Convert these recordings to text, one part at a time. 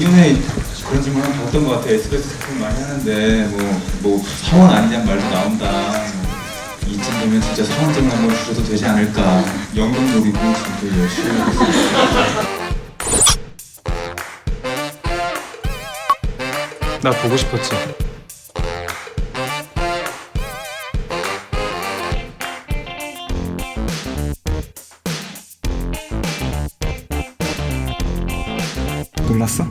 요즘 한 봤던 것 같아. SBS 작품 많이 하는데 뭐, 뭐 사원 아니냐 말도 나온다. 이쯤 되면 진짜 사원증 한번 주셔도 되지 않을까. 연극 노리고 진짜 열심히 하고 있어요. 나 보고 싶었지. 놀랐어?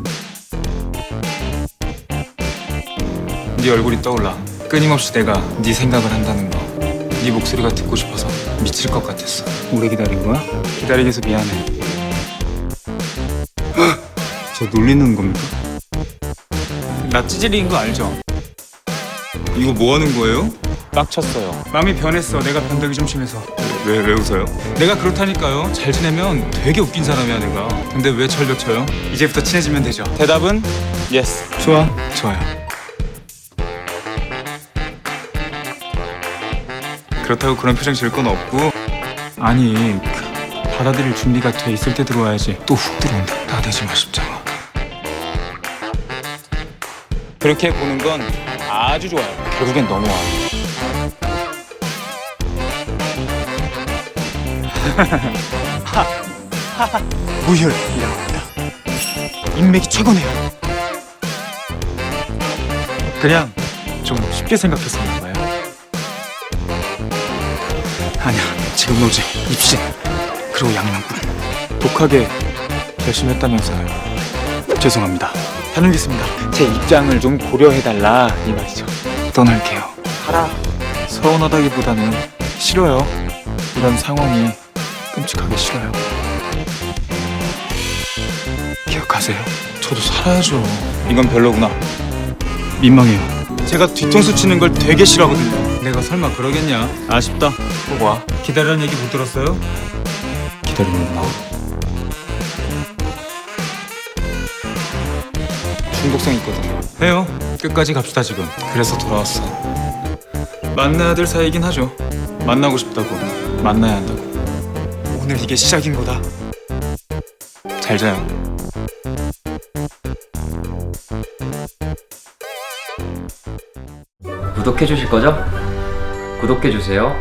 네 얼굴이 떠올라. 끊임없이 내가 네 생각을 한다는 거. 네 목소리가 듣고 싶어서 미칠 것 같았어. 오래 기다린 거야? 기다리게 해서 미안해. 저 놀리는 겁니까? 나 찌질인 거 알죠? 이거 뭐 하는 거예요? 빡쳤어요. 마음이 변했어. 내가 변덕이 좀 심해서. 왜, 왜 웃어요? 내가 그렇다니까요. 잘 지내면 되게 웃긴 사람이야 내가. 근데 왜 철벽 쳐요? 이제부터 친해지면 되죠. 대답은 예스. 좋아. 좋아요. 그렇다고 그런 표정 지을 건 없고 아니 그, 받아들일 준비가 돼 있을 때 들어와야지 또 훅 들어온다 나대지 마 십자가 그렇게 보는 건 아주 좋아요 결국엔 넘어와 무혈이라고 합니다. 인맥이 최고네요. 그냥 좀 쉽게 생각했었나 봐요. 아니야, 지금 노지, 입신, 그리고 양명군. 독하게 결심했다면서요. 죄송합니다. 다녀오겠습니다. 제 입장을 좀 고려해달라 이 말이죠. 떠날게요. 가라. 서운하다기보다는 싫어요. 이런 상황이 끔찍하게 싫어요. 기억하세요. 저도 살아야죠. 이건 별로구나. 민망해요. 제가 뒤통수 치는 걸 되게 싫어하거든요. 내가 설마 그러겠냐? 아쉽다. 꼭 와. 기다리라는 얘기 못 들었어요? 기다리는구나. 중독성 있거든요. 해요. 끝까지 갑시다 지금. 그래서 돌아왔어. 만나야 될 사이긴 하죠. 만나고 싶다고. 만나야 한다고. 오늘 이게 시작인 거다. 잘 자요. 구독해 주실 거죠? 구독해 주세요.